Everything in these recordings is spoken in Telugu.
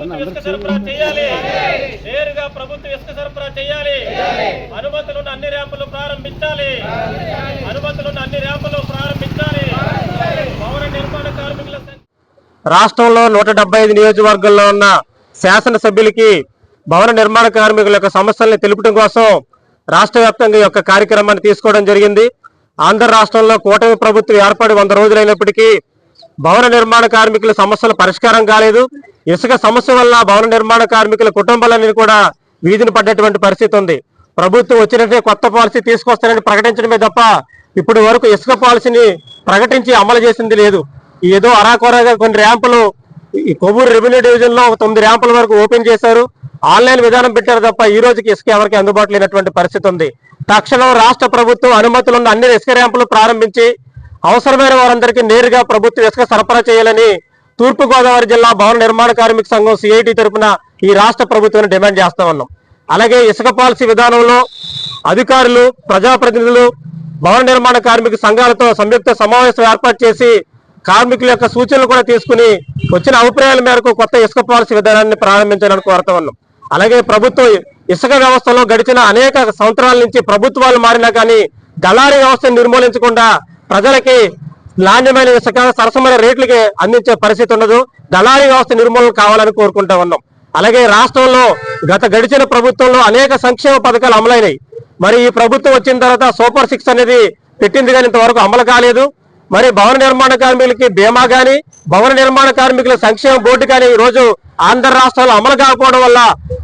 ప్రభుత్వం ఇసుక సరఫరా చేయాలి. నేరుగా ప్రభుత్వం ఇసుక సరఫరా చేయాలి. అనుమతులున్న అన్ని ర్యాంపులు ప్రారంభించాలి. అనుమతులున్న అన్ని ర్యాంపులు ప్రారంభించాలి. భవన నిర్మాణ కార్మికుల సంఖ్య రాష్ట్రంలో నూట డెబ్బై ఐదు నియోజకవర్గాల్లో ఉన్న శాసనసభ్యులకి భవన నిర్మాణ కార్మికుల యొక్క సమస్యల్ని తెలుపడం కోసం రాష్ట్ర వ్యాప్తంగా ఈ యొక్క కార్యక్రమాన్ని తీసుకోవడం జరిగింది. ఆంధ్ర రాష్ట్రంలో కూటమి ప్రభుత్వం ఏర్పడి వంద రోజులైనప్పటికీ భవన నిర్మాణ కార్మికుల సమస్యలు పరిష్కారం కాలేదు. ఇసుక సమస్య వల్ల భవన నిర్మాణ కార్మికుల కుటుంబాలన్నీ కూడా వీధిని పడ్డటువంటి పరిస్థితి ఉంది. ప్రభుత్వం వచ్చినట్టే కొత్త పాలసీ తీసుకొస్తారని ప్రకటించడమే తప్ప ఇప్పటి వరకు ఇసుక పాలసీని ప్రకటించి అమలు చేసింది లేదు. ఏదో అరాకొరగా కొన్ని ర్యాంపులు ఈ కొవ్వూరు రెవెన్యూ డివిజన్లో తొమ్మిది ర్యాంపుల వరకు ఓపెన్ చేశారు. ఆన్లైన్ విధానం పెట్టారు తప్ప ఈ రోజుకి ఇసుక ఎవరికి అందుబాటులో లేనటువంటి పరిస్థితి ఉంది. తక్షణం రాష్ట్ర ప్రభుత్వం అనుమతులున్న అన్ని ఇసుక ర్యాంపులు ప్రారంభించి అవసరమైన వారందరికీ నేరుగా ప్రభుత్వం ఇసుక సరఫరా చేయాలని తూర్పుగోదావరి జిల్లా భవన నిర్మాణ కార్మిక సంఘం సిఐటి తరపున ఈ రాష్ట్ర ప్రభుత్వాన్ని డిమాండ్ చేస్తా ఉన్నాం. అలాగే ఇసుక పాలసీ విధానంలో అధికారులు ప్రజాప్రతినిధులు భవన నిర్మాణ కార్మిక సంఘాలతో సంయుక్త సమావేశం ఏర్పాటు చేసి కార్మికుల యొక్క సూచనలు కూడా తీసుకుని వచ్చిన అభిప్రాయాల మేరకు కొత్త ఇసుక పాలసీ విధానాన్ని ప్రారంభించడానికి కోరుతా ఉన్నాం. అలాగే ప్రభుత్వం ఇసుక వ్యవస్థలో గడిచిన అనేక సంవత్సరాల నుంచి ప్రభుత్వాలు మారినా కానీ దళారీ వ్యవస్థను నిర్మూలించకుండా ప్రజలకి నాణ్యమైన ఇసుక సరసమైన రేట్లకి అందించే పరిస్థితి ఉండదు దళారీ వ్యవస్థ నిర్మూలన కావాలని కోరుకుంటా ఉన్నాం. అలాగే రాష్ట్రంలో గత గడిచిన ప్రభుత్వంలో అనేక సంక్షేమ పథకాలు అమలైనాయి. మరి ఈ ప్రభుత్వం వచ్చిన తర్వాత సూపర్ సిక్స్ అనేది పెట్టింది కానీ ఇంతవరకు అమలు కాలేదు. మరి భవన నిర్మాణ కార్మికులకి బీమా కానీ భవన నిర్మాణ కార్మికుల సంక్షేమ బోర్డు కానీ రోజు ఆంధ్ర రాష్ట్రంలో అమలు కాకపోవడం వల్ల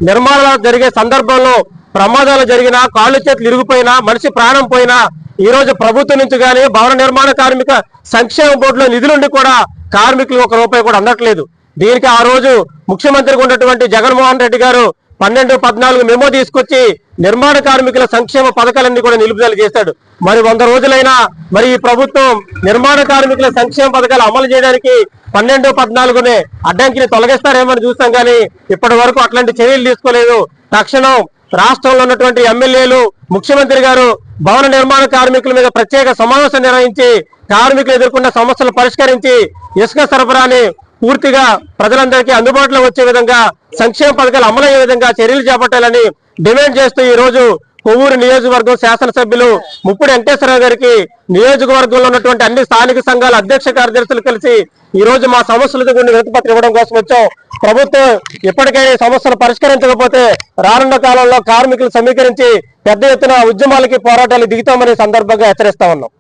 నిర్మాణాలు జరిగే సందర్భంలో ప్రమాదాలు జరిగినా కాళ్ళు చేతులు ఇరిగిపోయినా మనిషి ప్రాణం పోయినా ఈ రోజు ప్రభుత్వం నుంచి కానీ భవన నిర్మాణ కార్మిక సంక్షేమ బోర్డులో నిధులుండి కూడా కార్మికులు ఒక రూపాయి కూడా అందట్లేదు. దీనికి ఆ రోజు ముఖ్యమంత్రిగా ఉన్నటువంటి జగన్మోహన్ రెడ్డి గారు పన్నెండు పద్నాలుగు మెమో తీసుకొచ్చి నిర్మాణ కార్మికుల సంక్షేమ పథకాలన్నీ కూడా నిలుపుదల చేశాడు. మరి వంద రోజులైనా మరి ఈ ప్రభుత్వం నిర్మాణ కార్మికుల సంక్షేమ పథకాలు అమలు చేయడానికి పన్నెండు పద్నాలుగునే అడ్డంకిని తొలగిస్తారేమని చూస్తాం కానీ ఇప్పటి వరకు అట్లాంటి చర్యలు తీసుకోలేదు. తక్షణం రాష్ట్రంలో ఉన్నటువంటి ఎమ్మెల్యేలు ముఖ్యమంత్రి గారు భవన నిర్మాణ కార్మికుల మీద ప్రత్యేక సమావేశం నిర్వహించి కార్మికులు ఎదుర్కొన్న సమస్యలు పరిష్కరించి ఇసుక సరఫరాని పూర్తిగా ప్రజలందరికీ అందుబాటులో వచ్చే విధంగా సంక్షేమ పథకాలు అమలయ్యే విధంగా చర్యలు చేపట్టాలని డిమాండ్ చేస్తూ ఈ రోజు కొవ్వూరు నియోజకవర్గం శాసనసభ్యులు ముప్పుడు వెంకటేశ్వరరావు గారికి నియోజకవర్గంలో ఉన్నటువంటి అన్ని స్థానిక సంఘాల అధ్యక్ష కార్యదర్శులు కలిసి ఈ రోజు మా సమస్యలతో కొన్ని వినతిపత్రం ఇవ్వడం కోసం వచ్చాం. ప్రభుత్వం ఇప్పటికైనా సమస్యలు పరిష్కరించకపోతే రానున్న కాలంలో కార్మికులు సమీకరించి పెద్ద ఎత్తున ఉద్యమాలకి పోరాటాలు దిగుతామని సందర్భంగా హెచ్చరిస్తా ఉన్నాం.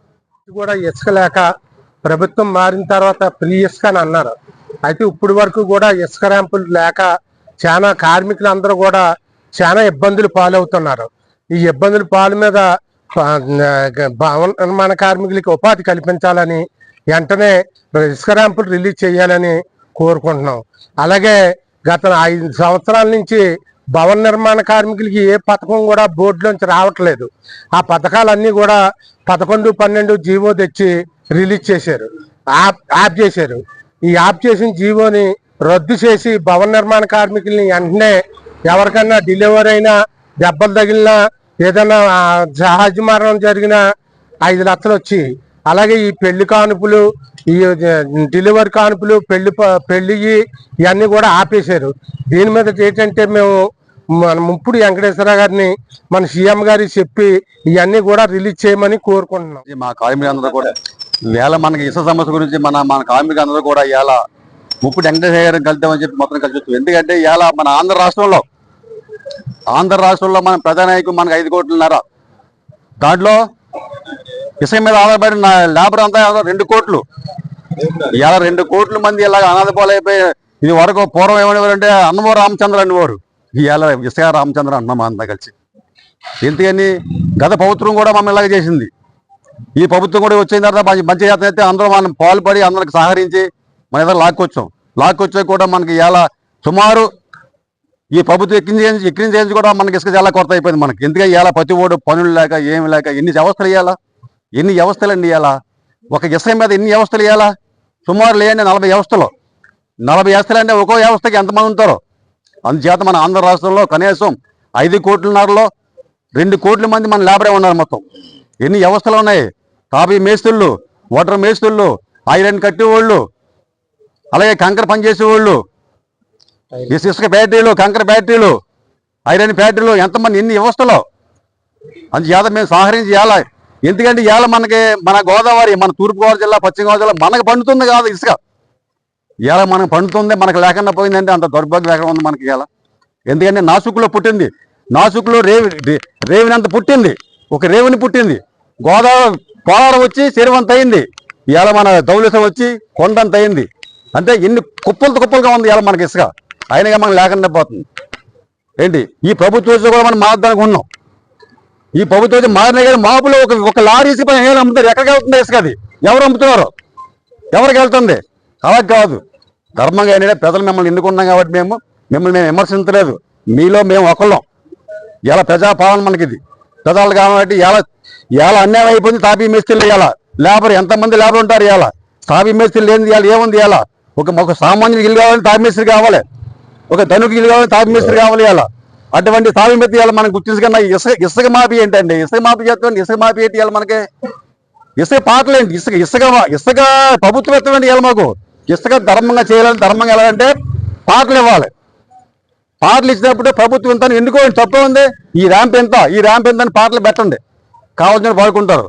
కూడా ఇసుక లేక ప్రభుత్వం మారిన తర్వాత ఫ్రీ ఇసుక అని అన్నారు. అయితే ఇప్పుడు వరకు కూడా ఇసుక ర్యాంపులు లేక చాలా కార్మికులు అందరూ కూడా చాలా ఇబ్బందులు పాలవుతున్నారు. ఈ ఇబ్బందుల పాలు మీద భవన నిర్మాణ కార్మికులకి ఉపాధి కల్పించాలని వెంటనే ఇసుక ర్యాంపులు రిలీజ్ చేయాలని కోరుకుంటున్నాం. అలాగే గత ఐదు సంవత్సరాల నుంచి భవన నిర్మాణ కార్మికులకి ఏ పథకం కూడా బోర్డులోంచి రావట్లేదు. ఆ పథకాలన్నీ కూడా పదకొండు పన్నెండు జీవో తెచ్చి రిలీజ్ చేశారు. ఆప్ ఆప్ చేశారు. ఈ ఆప్ చేసిన జీవోని రద్దు చేసి భవన నిర్మాణ కార్మికుల్ని వెంటనే ఎవరికన్నా డెలివరీ అయినా దెబ్బలు తగిలినా ఏదైనా ఆ, సహజ మరణం జరిగినా ఐదు లక్షలు వచ్చి అలాగే ఈ పెళ్ళి కానుపులు ఈ డెలివరీ కానుపులు పెళ్ళి పెళ్ళి ఇవన్నీ కూడా ఆపేశారు. దీని మీద ఏంటంటే మేము మన ముప్పుడు వెంకటేశ్వర గారిని మన సీఎం గారికి చెప్పి ఇవన్నీ కూడా రిలీజ్ చేయమని కోరుకుంటున్నాం. మా కార్మికులందరూ కూడా ఇవాళ మనకి ఇసుక సమస్య గురించి మన మన కార్మికులందరూ కూడా ఇవాళ ముప్పుడు వెంకటేశ్వర గారిని కలుద్దామని చెప్పి మొత్తం కలిసి ఎందుకంటే ఇవాళ మన ఆంధ్ర రాష్ట్రంలో ఆంధ్ర రాష్ట్రంలో మన ప్రధానాయకులు మనకి ఐదు కోట్లున్నర దాంట్లో ఇసుక మీద ఆధారపడిన లేబర్ అంతా రెండు కోట్లు. ఇలా రెండు కోట్ల మంది ఇలాగ అనాథ పాలైపోయి ఇది వరకు పూర్వం ఏమనేవారంటే అన్నమో రామచంద్ర అనేవారు. ఇలా ఇసుక రామచంద్ర అంటున్నాం అంతా కలిసి. ఎందుకని గత ప్రభుత్వం కూడా మమ్మల్ని ఇలాగ చేసింది. ఈ ప్రభుత్వం కూడా వచ్చిన తర్వాత మంచి మంచి అయితే అందరూ మనం పాల్పడి అందరికి సహకరించి మన ఎదురు లాక్కొచ్చాం. లాక్కొచ్చే కూడా మనకి ఇలా సుమారు ఈ ప్రభుత్వం ఎక్కించి ఎక్కించేసి కూడా మనకి ఇసుక చాలా కొరత అయిపోయింది మనకి. ఎందుకంటే ఇలా ప్రతి ఓడు పనులు లేక ఏమి లేక ఎన్ని వ్యవస్థలు ఇవ్వాలా? ఎన్ని వ్యవస్థలు అండి ఇవ్వాలా ఒక ఇసుక మీద ఎన్ని వ్యవస్థలు ఇవ్వాలా? సుమారు లేని నలభై వ్యవస్థలు. నలభై వ్యవస్థలు అంటే ఒక్కో వ్యవస్థకి ఎంతమంది ఉంటారో? అందుచేత మన ఆంధ్ర రాష్ట్రంలో కనీసం ఐదు కోట్లన్నరలో రెండు కోట్ల మంది మన లేబరే ఉన్నారు మొత్తం. ఎన్ని వ్యవస్థలు ఉన్నాయి? తాపీ మేస్తుళ్ళు వాటర్ మేస్తుళ్ళు ఐరన్ కట్టేవాళ్ళు అలాగే కంకర పనిచేసేవాళ్ళు ఇసుక బ్యాటరీలు కంకర బ్యాటరీలు ఐరన్ ఫ్యాక్టరీలు ఎంతమంది ఎన్ని వ్యవస్థలు? అందుచేత మేము సహకరించి ఇవ్వాలి ఎందుకంటే ఇవాళ మనకి మన గోదావరి మన తూర్పుగోదావరి జిల్లా పశ్చిమ గోదావరి జిల్లా మనకు పండుతుంది కాదు ఇసుక. ఇవాళ మనకు పండుతుంది మనకు లేకుండా పోయిందంటే అంత దౌర్భాగ్యం ఎక్కడ ఉంది మనకి ఇవాళ? ఎందుకంటే నాసుకులో పుట్టింది. నాసుకులో రేవి రే- రేవినంత పుట్టింది. ఒక రేవుని పుట్టింది. గోదావరి పోలవరం వచ్చి చెరువంత అయింది. ఇవాళ మన దౌలసం వచ్చి కొండంత అయింది. అంటే ఎన్ని కుప్పలతో కుప్పలుగా ఉంది ఇవాళ మనకి ఇసుక. అయినగా మనం లేకుండా పోతుంది. ఏంటి? ఈ ప్రభుత్వం కూడా మనం మారడానికి ఉన్నాం ఈ ప్రభుత్వం మారిన కానీ మాపులో ఒక ఒక లారీ ఇసుక పైన ఏమైనా అమ్ముతారు? ఎక్కడికి వెళ్తుంది ఇసుక అది? ఎవరు అమ్ముతున్నారు? ఎవరికి వెళ్తుంది? అలా కాదు. ధర్మంగా ఏంటంటే ప్రజలు మిమ్మల్ని ఎన్నుకున్నాం కాబట్టి మేము? మిమ్మల్ని మేము విమర్శించలేదు. మీలో మేము ఒకళ్ళం. ఇలా ప్రజాపాలన మనకి ఇది ప్రజలు కాబట్టి ఎలా ఎలా అన్యాయం అయిపోయింది తాపీ మేస్త్రీలు ఇలా లేబర్ ఎంతమంది లేబర్ ఉంటారు ఇలా తాపీ మేస్త్రీలు లేనిది ఇలా ఏముంది ఇలా ఒక ఒక సామాన్యుడికి ఇల్లు కావాలి తాపీ మేస్త్రి కావాలి. ఒక ధనుకి కావాలి తాపి మిస్త్రి కావాలి ఇలా అటువంటి తాపి మిత్రి ఇలా మనం గుర్తించుకున్న ఇసుక ఇసుక మాఫీ ఏంటండి? ఇసుక మాఫీ చేస్తాం ఇసుక మాఫీ ఏంటి మనకి? ఇసుక పాటలేంటి ఇసుక ఇసుక ఇసుక ప్రభుత్వం ఎత్తమండి ఇవ్వాలి మాకు? ఇసుక ధర్మంగా చేయాలని ధర్మంగా వెళ్ళాలంటే పాటలు ఇవ్వాలి. పాటలు ఇచ్చినప్పుడు ప్రభుత్వం ఇంత ఎందుకో తప్పే ఉంది. ఈ ర్యాంప్ ఎంత? ఈ ర్యాంప్ ఎంత అని పాటలు పెట్టండి. కావాల్సిన పాడుకుంటారు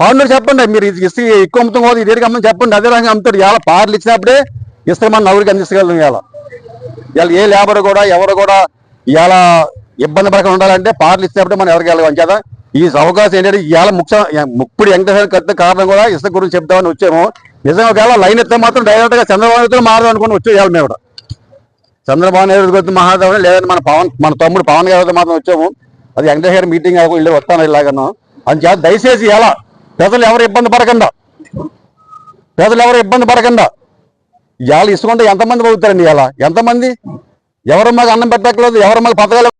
పౌండర్ చెప్పండి మీరు ఇది ఇసుక ఎక్కువ అమ్ముతాం పోదు ఇది అమ్మని చెప్పండి. అదే రకంగా అమ్ముతాడు ఇవాళ పాటలు ఇచ్చినప్పుడే ఇసుక మన నవ్వురికి అందించగలం ఇవాళ. ఏ లేబర్ కూడా ఎవరు కూడా ఇలా ఇబ్బంది పడకుండా ఉండాలంటే పార్లు ఇచ్చినప్పుడే మనం ఎవరికి వెళ్ళగలం? కదా ఈ అవకాశం ఏంటంటే ఇవాళ ముఖ్య ముప్పుడు వెంకటేశ్వర కత్తి కారణం కూడా ఇసుక గురించి చెప్తామని వచ్చాము. నిజంగా ఒకవేళ లైన్ ఎత్తే మాత్రం డైరెక్ట్గా చంద్రబాబు నాయుడుతో మారదాం అనుకుని వచ్చే ఇవాళ మేము కూడా. చంద్రబాబు నాయుడు గురించి మహాదేవుడు లేదంటే మన పవన్ మన తమ్ముడు పవన్ గారితో మాత్రం వచ్చాము. అది వెంకటేశ్వర మీటింగ్ వెళ్ళి వస్తాను ఇలాగను అని చేత దయచేసి ఎలా ప్రజలు ఎవరు ఇబ్బంది పడకుండా ప్రజలు ఎవరు ఇబ్బంది పడకుండా ఇవాళ ఇసుకుంటే ఎంతమంది పోతారండి ఇవాళ? ఎంతమంది? ఎవరు మాకు అన్నం పెట్టట్లేదు ఎవరు మాకు పథకాలు